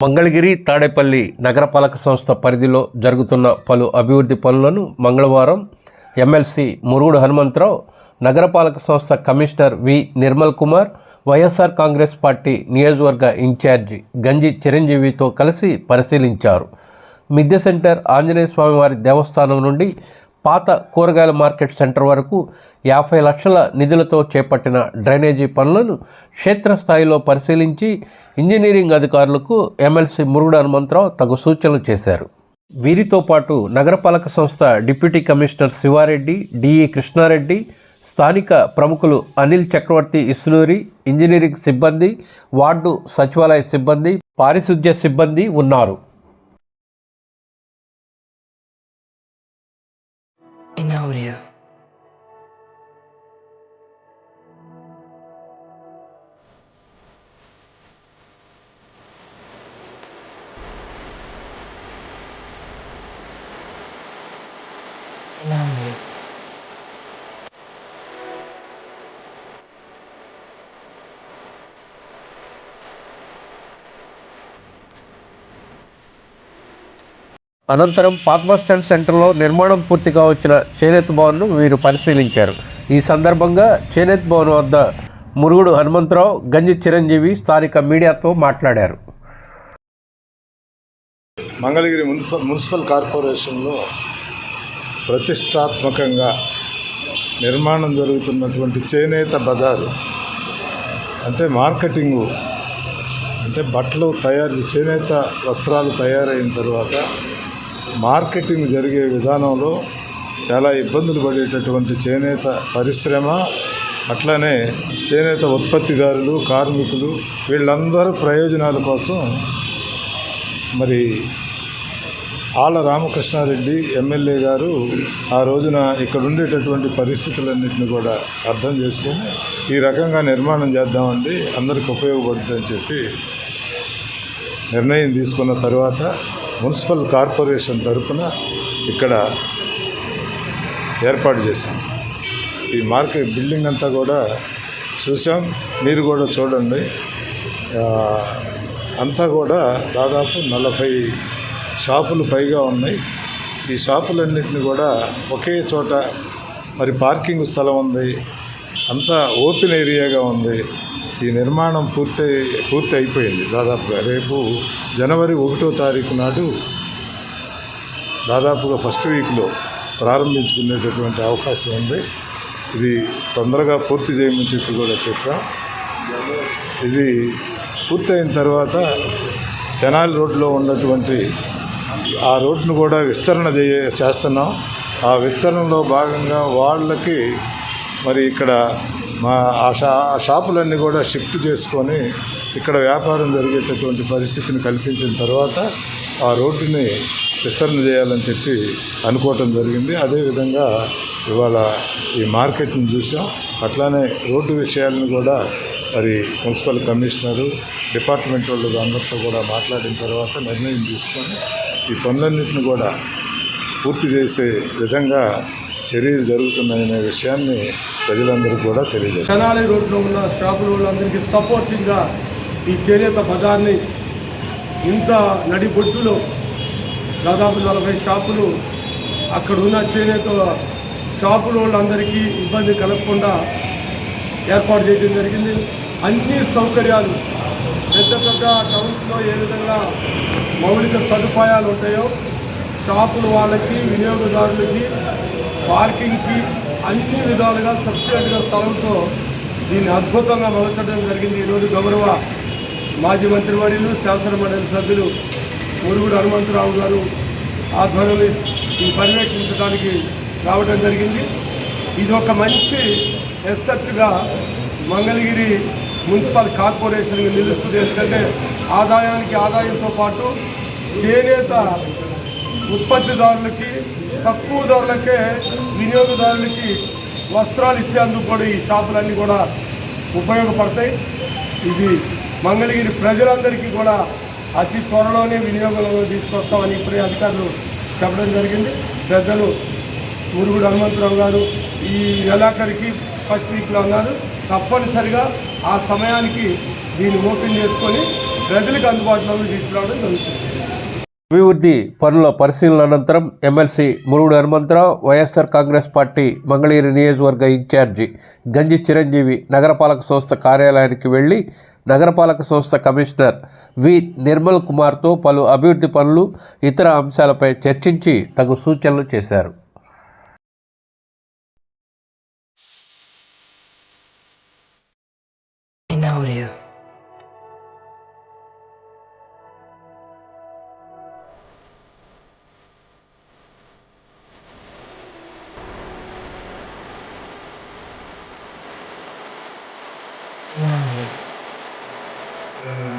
మంగళగిరి తాడేపల్లి నగరపాలక సంస్థ పరిధిలో జరుగుతున్న పలు అభివృద్ధి పనులను మంగళవారం ఎమ్మెల్సీ మురుగుడు హనుమంతరావు నగరపాలక సంస్థ commissioner V Nirmal Kumar YSR Congress party నియోజకవర్గ ఇన్ఛార్జి గంజి చిరంజీవితో కలిసి పరిశీలించారు. మిద్దె సెంటర్ ఆంజనేయ స్వామివారి దేవస్థానం నుండి పాత కూరగాయల మార్కెట్ సెంటర్ వరకు యాభై లక్షల నిధులతో చేపట్టిన డ్రైనేజీ పనులను క్షేత్రస్థాయిలో పరిశీలించి ఇంజనీరింగ్ అధికారులకు ఎమ్మెల్సీ మురుగుడు హనుమంతరావు తగు సూచనలు చేశారు. వీరితో పాటు నగరపాలక సంస్థ deputy commissioner Sivareddy DE Krishnareddy స్థానిక ప్రముఖులు అనిల్ చక్రవర్తి ఇస్నూరి ఇంజనీరింగ్ సిబ్బంది వార్డు సచివాలయ సిబ్బంది పారిశుద్ధ్య సిబ్బంది ఉన్నారు. Audio. అనంతరం పాత స్టాండ్ సెంటర్లో నిర్మాణం పూర్తిగా వచ్చిన చేనేత భవన్ను వీరు పరిశీలించారు. ఈ సందర్భంగా చేనేత భవన్ వద్ద మురుగుడు హనుమంతరావు గంజి చిరంజీవి స్థానిక మీడియాతో మాట్లాడారు. మంగళగిరి మున్సిపల్ మున్సిపల్ కార్పొరేషన్లో ప్రతిష్టాత్మకంగా నిర్మాణం జరుగుతున్నటువంటి చేనేత బజారు అంటే మార్కెటింగు అంటే బట్టలు తయారు చేనేత వస్త్రాలు తయారైన తర్వాత మార్కెటింగ్ జరిగే విధానంలో చాలా ఇబ్బందులు పడేటటువంటి చేనేత పరిశ్రమ అట్లానే చేనేత ఉత్పత్తిదారులు కార్మికులు వీళ్ళందరూ ప్రయోజనాల కోసం మరి ఆళ్ళ రామకృష్ణారెడ్డి ఎమ్మెల్యే గారు ఆ రోజున ఇక్కడ ఉండేటటువంటి పరిస్థితులన్నింటినీ కూడా అర్థం చేసుకొని ఈ రకంగా నిర్మాణం చేద్దామండి అందరికి ఉపయోగపడుతుందని చెప్పి నిర్ణయం తీసుకున్న తర్వాత మున్సిపల్ కార్పొరేషన్ తరఫున ఇక్కడ ఏర్పాటు చేశాం. ఈ మార్కెట్ బిల్డింగ్ అంతా కూడా చూసాం మీరు కూడా చూడండి. అంతా కూడా దాదాపు నలభై షాపులు పైగా ఉన్నాయి. ఈ షాపులన్నింటినీ కూడా ఒకే చోట మరి పార్కింగ్ స్థలం ఉంది. అంతా ఓపెన్ ఏరియాగా ఉంది. ఈ నిర్మాణం పూర్తి పూర్తి అయిపోయింది. దాదాపుగా రేపు జనవరి ఒకటో తారీఖు నాడు దాదాపుగా ఫస్ట్ వీక్లో ప్రారంభించుకునేటటువంటి అవకాశం ఉంది. ఇది తొందరగా పూర్తి చేయమని చెప్పి కూడా చెప్పాం. ఇది పూర్తయిన తర్వాత తెనాలి రోడ్లో ఉన్నటువంటి ఆ రోడ్ను కూడా విస్తరణ చేస్తున్నాం. ఆ విస్తరణలో భాగంగా వాళ్ళకి మరి ఇక్కడ మా ఆ షా ఆ షాపులన్నీ కూడా షిఫ్ట్ చేసుకొని ఇక్కడ వ్యాపారం జరిగేటటువంటి పరిస్థితిని కల్పించిన తర్వాత ఆ రోడ్డుని విస్తరణ చేయాలని చెప్పి అనుకోవటం జరిగింది. అదేవిధంగా ఇవాళ ఈ మార్కెట్ని చూసాం. అట్లానే రోడ్డు విషయాలను కూడా మరి మున్సిపల్ కమిషనరు డిపార్ట్మెంట్ వాళ్ళు అందరితో కూడా మాట్లాడిన తర్వాత నిర్ణయం తీసుకొని ఈ పనులన్నింటిని కూడా పూర్తి చేసే విధంగా చర్యలు జరుగుతున్నాయనే విషయాన్ని ప్రజలందరికీ కూడా తెలియజేస్తారు తెనాలి రోడ్లో ఉన్న షాపుల వాళ్ళందరికీ సపోర్టింగ్గా ఈ చేనేత బజార్ని ఇంత నడిబొడ్డులో దాదాపు నలభై షాపులు అక్కడ ఉన్న చేనేత షాపుల వాళ్ళందరికీ ఇబ్బంది కలగకుండా ఏర్పాటు చేయడం జరిగింది. అన్ని సౌకర్యాలు పెద్ద పెద్ద టౌన్స్లో ఏ విధంగా మౌలిక సదుపాయాలు ఉంటాయో షాపుల వాళ్ళకి వినియోగదారులకి పార్కింగ్కి అన్ని విధాలుగా సబ్సిడీగా స్థలంతో దీన్ని అద్భుతంగా మొదలచడం జరిగింది. ఈరోజు గౌరవ మాజీ మంత్రివర్యులు శాసన మండలి సభ్యులు మురుగుడు హనుమంతరావు గారు ఆధ్వర్యంలో ఈ పర్యవేక్షించడానికి రావడం జరిగింది. ఇది ఒక మంచి ఎస్సెట్గా మంగళగిరి మున్సిపల్ కార్పొరేషన్కి నిలుస్తుంది. ఎందుకంటే ఆదాయానికి ఆదాయంతో పాటు చేనేత ఉత్పత్తిదారులకి తక్కువ ధరలకే వినియోగదారులకి వస్త్రాలు ఇచ్చేందుకు కూడా ఈ షాపులన్నీ కూడా ఉపయోగపడతాయి. ఇది మంగళగిరి ప్రజలందరికీ కూడా అతి త్వరలోనే వినియోగంలో తీసుకొస్తామని ఇప్పుడే అధికారులు చెప్పడం జరిగింది. పెద్దలు మురుగుడు హనుమంతరావు గారు ఈ నెలాఖరికి ఫస్ట్ వీక్లో ఉన్నారు తప్పనిసరిగా ఆ సమయానికి దీన్ని ఓపెన్ చేసుకొని ప్రజలకు అందుబాటులోకి తీసుకురావడం జరుగుతుంది. అభివృద్ధి పనుల పరిశీలన అనంతరం MLC Murugudu Hanumantharao YSR Congress party Mangalagiri నియోజకవర్గ ఇన్ఛార్జి గంజి చిరంజీవి నగరపాలక సంస్థ కార్యాలయానికి వెళ్ళి నగరపాలక సంస్థ కమిషనర్ వి నిర్మల్ కుమార్తో పలు అభివృద్ధి పనులు ఇతర అంశాలపై చర్చించి తగు సూచనలు చేశారు in audio. Uh,